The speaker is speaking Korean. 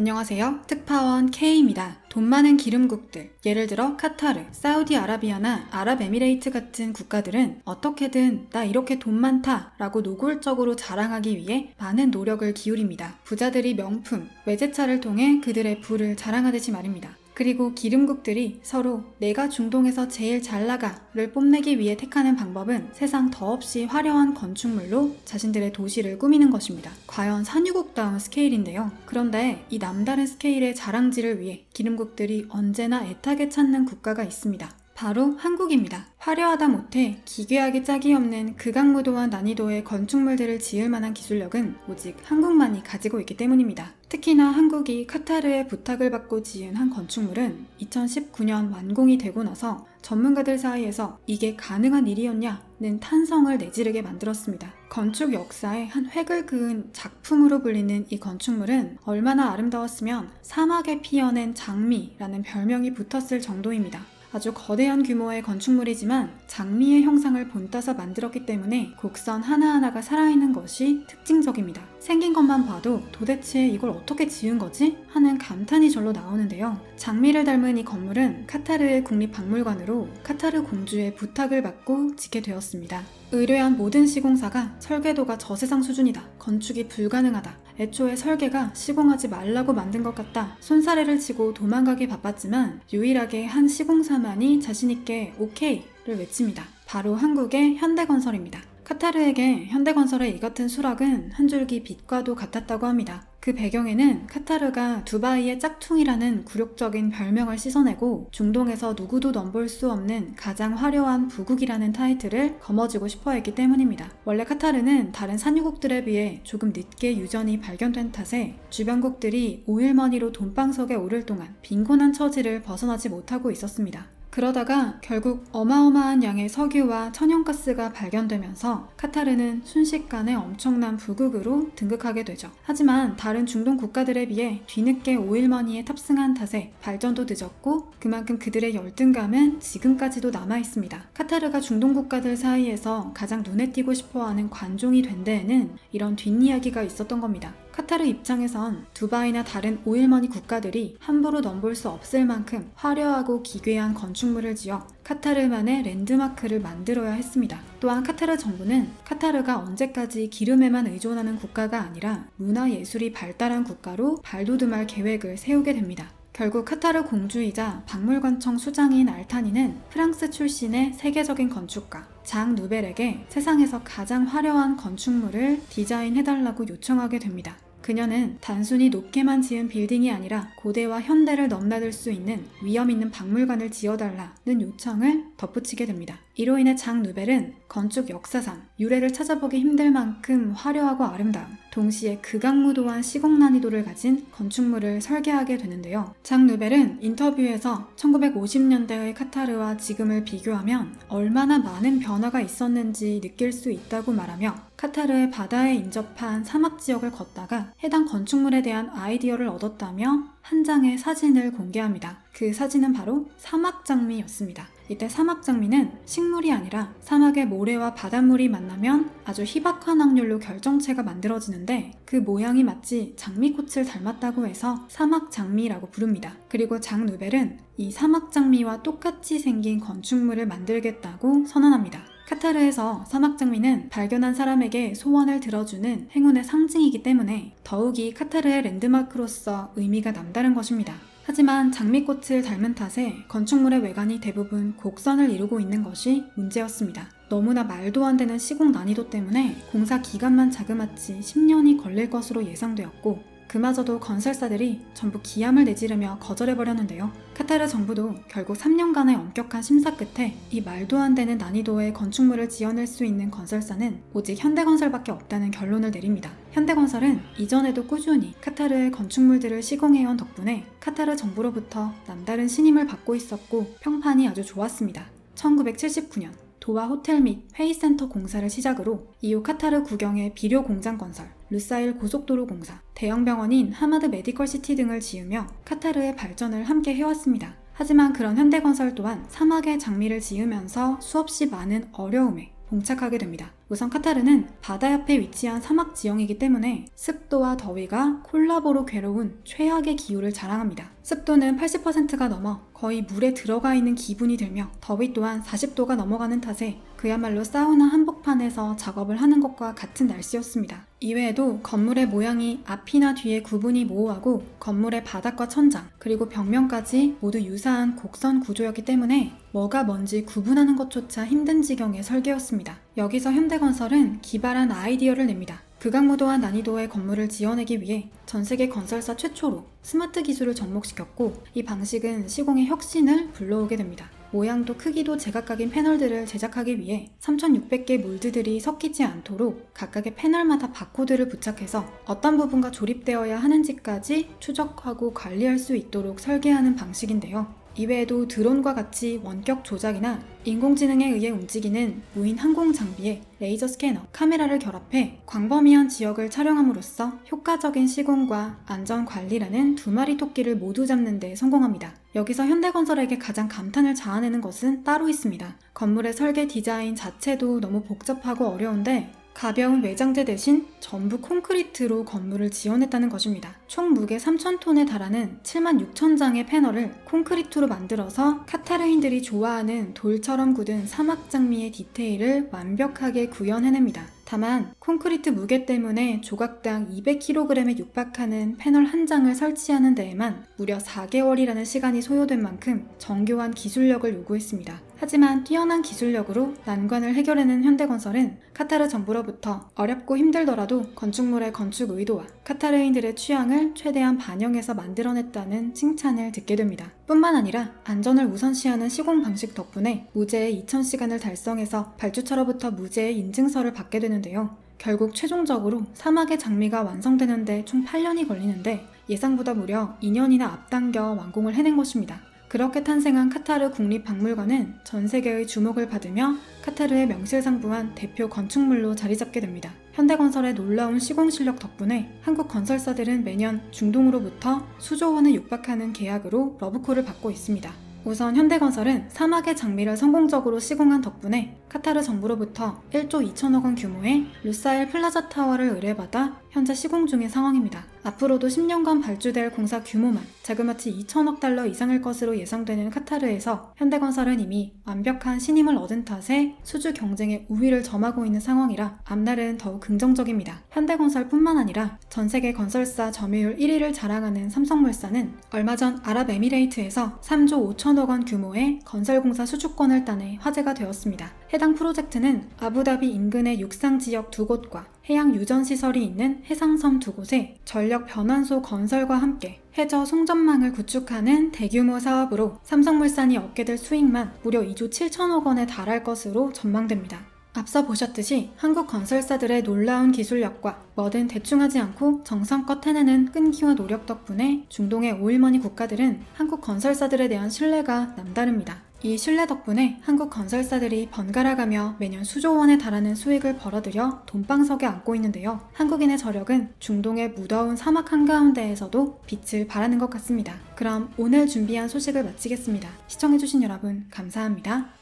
안녕하세요. 특파원 K입니다. 돈 많은 기름국들, 예를 들어 카타르, 사우디아라비아나 아랍에미레이트 같은 국가들은 어떻게든 나 이렇게 돈 많다 라고 노골적으로 자랑하기 위해 많은 노력을 기울입니다. 부자들이 명품, 외제차를 통해 그들의 부를 자랑하듯이 말입니다. 그리고 기름국들이 서로 내가 중동에서 제일 잘 나가를 뽐내기 위해 택하는 방법은 세상 더없이 화려한 건축물로 자신들의 도시를 꾸미는 것입니다. 과연 산유국다운 스케일인데요. 그런데 이 남다른 스케일의 자랑질을 위해 기름국들이 언제나 애타게 찾는 국가가 있습니다. 바로 한국입니다. 화려하다 못해 기괴하게 짝이 없는 극악무도한 난이도의 건축물들을 지을 만한 기술력은 오직 한국만이 가지고 있기 때문입니다. 특히나 한국이 카타르의 부탁을 받고 지은 한 건축물은 2019년 완공이 되고 나서 전문가들 사이에서 이게 가능한 일이었냐는 탄성을 내지르게 만들었습니다. 건축 역사의 한 획을 그은 작품으로 불리는 이 건축물은 얼마나 아름다웠으면 사막에 피어낸 장미라는 별명이 붙었을 정도입니다. 아주 거대한 규모의 건축물이지만 장미의 형상을 본따서 만들었기 때문에 곡선 하나하나가 살아있는 것이 특징적입니다. 생긴 것만 봐도 도대체 이걸 어떻게 지은 거지? 하는 감탄이 절로 나오는데요. 장미를 닮은 이 건물은 카타르의 국립박물관으로 카타르 공주의 부탁을 받고 짓게 되었습니다. 의뢰한 모든 시공사가 설계도가 저세상 수준이다. 건축이 불가능하다. 애초에 설계가 시공하지 말라고 만든 것 같다. 손사래를 치고 도망가기 바빴지만 유일하게 한 시공사만이 자신있게 오케이를 외칩니다. 바로 한국의 현대건설입니다. 카타르에게 현대건설의 이 같은 수락은 한 줄기 빛과도 같았다고 합니다. 그 배경에는 카타르가 두바이의 짝퉁이라는 굴욕적인 별명을 씻어내고 중동에서 누구도 넘볼 수 없는 가장 화려한 부국이라는 타이틀을 거머쥐고 싶어 했기 때문입니다. 원래 카타르는 다른 산유국들에 비해 조금 늦게 유전이 발견된 탓에 주변국들이 오일머니로 돈방석에 오를 동안 빈곤한 처지를 벗어나지 못하고 있었습니다. 그러다가 결국 어마어마한 양의 석유와 천연가스가 발견되면서 카타르는 순식간에 엄청난 부국으로 등극하게 되죠. 하지만 다른 중동 국가들에 비해 뒤늦게 오일머니에 탑승한 탓에 발전도 늦었고 그만큼 그들의 열등감은 지금까지도 남아 있습니다. 카타르가 중동 국가들 사이에서 가장 눈에 띄고 싶어하는 관종이 된 데에는 이런 뒷이야기가 있었던 겁니다. 카타르 입장에선 두바이나 다른 오일머니 국가들이 함부로 넘볼 수 없을 만큼 화려하고 기괴한 건축 물을 지어 카타르만의 랜드마크를 만들어야 했습니다. 또한 카타르 정부는 카타르가 언제까지 기름에만 의존하는 국가가 아니라 문화예술이 발달한 국가로 발돋움할 계획을 세우게 됩니다. 결국 카타르 공주이자 박물관청 수장인 알타니는 프랑스 출신의 세계적인 건축가 장 누벨에게 세상에서 가장 화려한 건축물을 디자인해달라고 요청하게 됩니다. 그녀는 단순히 높게만 지은 빌딩이 아니라 고대와 현대를 넘나들 수 있는 위험 있는 박물관을 지어달라는 요청을 덧붙이게 됩니다. 이로 인해 장 누벨은 건축 역사상 유래를 찾아보기 힘들 만큼 화려하고 아름다움, 동시에 극악무도한 시공 난이도를 가진 건축물을 설계하게 되는데요. 장 누벨은 인터뷰에서 1950년대의 카타르와 지금을 비교하면 얼마나 많은 변화가 있었는지 느낄 수 있다고 말하며 카타르의 바다에 인접한 사막 지역을 걷다가 해당 건축물에 대한 아이디어를 얻었다며 한 장의 사진을 공개합니다. 그 사진은 바로 사막 장미였습니다. 이때 사막 장미는 식물이 아니라 사막의 모래와 바닷물이 만나면 아주 희박한 확률로 결정체가 만들어지는데 그 모양이 마치 장미꽃을 닮았다고 해서 사막 장미라고 부릅니다. 그리고 장 누벨은 이 사막 장미와 똑같이 생긴 건축물을 만들겠다고 선언합니다. 카타르에서 사막장미는 발견한 사람에게 소원을 들어주는 행운의 상징이기 때문에 더욱이 카타르의 랜드마크로서 의미가 남다른 것입니다. 하지만 장미꽃을 닮은 탓에 건축물의 외관이 대부분 곡선을 이루고 있는 것이 문제였습니다. 너무나 말도 안 되는 시공 난이도 때문에 공사 기간만 자그마치 10년이 걸릴 것으로 예상되었고 그마저도 건설사들이 전부 기함을 내지르며 거절해버렸는데요. 카타르 정부도 결국 3년간의 엄격한 심사 끝에 이 말도 안 되는 난이도의 건축물을 지어낼 수 있는 건설사는 오직 현대건설밖에 없다는 결론을 내립니다. 현대건설은 이전에도 꾸준히 카타르의 건축물들을 시공해온 덕분에 카타르 정부로부터 남다른 신임을 받고 있었고 평판이 아주 좋았습니다. 1979년 도화 호텔 및 회의센터 공사를 시작으로 이후 카타르 국영의 비료 공장 건설, 루사일 고속도로 공사, 대형 병원인 하마드 메디컬 시티 등을 지으며 카타르의 발전을 함께 해왔습니다. 하지만 그런 현대건설 또한 사막의 장미를 지으면서 수없이 많은 어려움에 봉착하게 됩니다. 우선 카타르는 바다 옆에 위치한 사막 지형이기 때문에 습도와 더위가 콜라보로 괴로운 최악의 기후를 자랑합니다. 습도는 80%가 넘어 거의 물에 들어가 있는 기분이 들며 더위 또한 40도가 넘어가는 탓에 그야말로 사우나 한복판에서 작업을 하는 것과 같은 날씨였습니다. 이외에도 건물의 모양이 앞이나 뒤에 구분이 모호하고 건물의 바닥과 천장 그리고 벽면까지 모두 유사한 곡선 구조였기 때문에 뭐가 뭔지 구분하는 것조차 힘든 지경의 설계였습니다. 여기서 현대건설은 기발한 아이디어를 냅니다. 극악무도한 난이도의 건물을 지어내기 위해 전 세계 건설사 최초로 스마트 기술을 접목시켰고 이 방식은 시공의 혁신을 불러오게 됩니다. 모양도 크기도 제각각인 패널들을 제작하기 위해 3600개 몰드들이 섞이지 않도록 각각의 패널마다 바코드를 부착해서 어떤 부분과 조립되어야 하는지까지 추적하고 관리할 수 있도록 설계하는 방식인데요. 이외에도 드론과 같이 원격 조작이나 인공지능에 의해 움직이는 무인 항공 장비에 레이저 스캐너, 카메라를 결합해 광범위한 지역을 촬영함으로써 효과적인 시공과 안전 관리라는 두 마리 토끼를 모두 잡는 데 성공합니다. 여기서 현대건설에게 가장 감탄을 자아내는 것은 따로 있습니다. 건물의 설계 디자인 자체도 너무 복잡하고 어려운데 가벼운 외장재 대신 전부 콘크리트로 건물을 지어냈다는 것입니다. 총 무게 3,000톤에 달하는 7만 6천 장의 패널을 콘크리트로 만들어서 카타르인들이 좋아하는 돌처럼 굳은 사막 장미의 디테일을 완벽하게 구현해냅니다. 다만 콘크리트 무게 때문에 조각당 200kg에 육박하는 패널 한 장을 설치하는 데에만 무려 4개월이라는 시간이 소요된 만큼 정교한 기술력을 요구했습니다. 하지만 뛰어난 기술력으로 난관을 해결해낸 현대건설은 카타르 정부로부터 어렵고 힘들더라도 건축물의 건축 의도와 카타르인들의 취향을 최대한 반영해서 만들어냈다는 칭찬을 듣게 됩니다. 뿐만 아니라 안전을 우선시하는 시공 방식 덕분에 무죄의 2000시간을 달성해서 발주처로부터 무죄의 인증서를 받게 되는데요. 결국 최종적으로 사막의 장미가 완성되는데 총 8년이 걸리는데 예상보다 무려 2년이나 앞당겨 완공을 해낸 것입니다. 그렇게 탄생한 카타르 국립박물관은 전 세계의 주목을 받으며 카타르의 명실상부한 대표 건축물로 자리 잡게 됩니다. 현대건설의 놀라운 시공 실력 덕분에 한국 건설사들은 매년 중동으로부터 수조 원에 육박하는 계약으로 러브콜을 받고 있습니다. 우선 현대건설은 사막의 장미를 성공적으로 시공한 덕분에 카타르 정부로부터 1조 2천억 원 규모의 루사일 플라자 타워를 의뢰받아 현재 시공 중인 상황입니다. 앞으로도 10년간 발주될 공사 규모만 자그마치 2천억 달러 이상일 것으로 예상되는 카타르에서 현대건설은 이미 완벽한 신임을 얻은 탓에 수주 경쟁의 우위를 점하고 있는 상황이라 앞날은 더욱 긍정적입니다. 현대건설뿐만 아니라 전 세계 건설사 점유율 1위를 자랑하는 삼성물산은 얼마 전 아랍에미레이트에서 3조 5천억 원 규모의 건설공사 수주권을 따내 화제가 되었습니다. 해당 프로젝트는 아부다비 인근의 육상 지역 두 곳과 해양 유전 시설이 있는 해상섬 두 곳에 전력 변환소 건설과 함께 해저 송전망을 구축하는 대규모 사업으로 삼성물산이 얻게 될 수익만 무려 2조 7천억 원에 달할 것으로 전망됩니다. 앞서 보셨듯이 한국 건설사들의 놀라운 기술력과 뭐든 대충하지 않고 정성껏 해내는 끈기와 노력 덕분에 중동의 오일머니 국가들은 한국 건설사들에 대한 신뢰가 남다릅니다. 이 신뢰 덕분에 한국 건설사들이 번갈아가며 매년 수조 원에 달하는 수익을 벌어들여 돈방석에 안고 있는데요. 한국인의 저력은 중동의 무더운 사막 한가운데에서도 빛을 발하는 것 같습니다. 그럼 오늘 준비한 소식을 마치겠습니다. 시청해주신 여러분 감사합니다.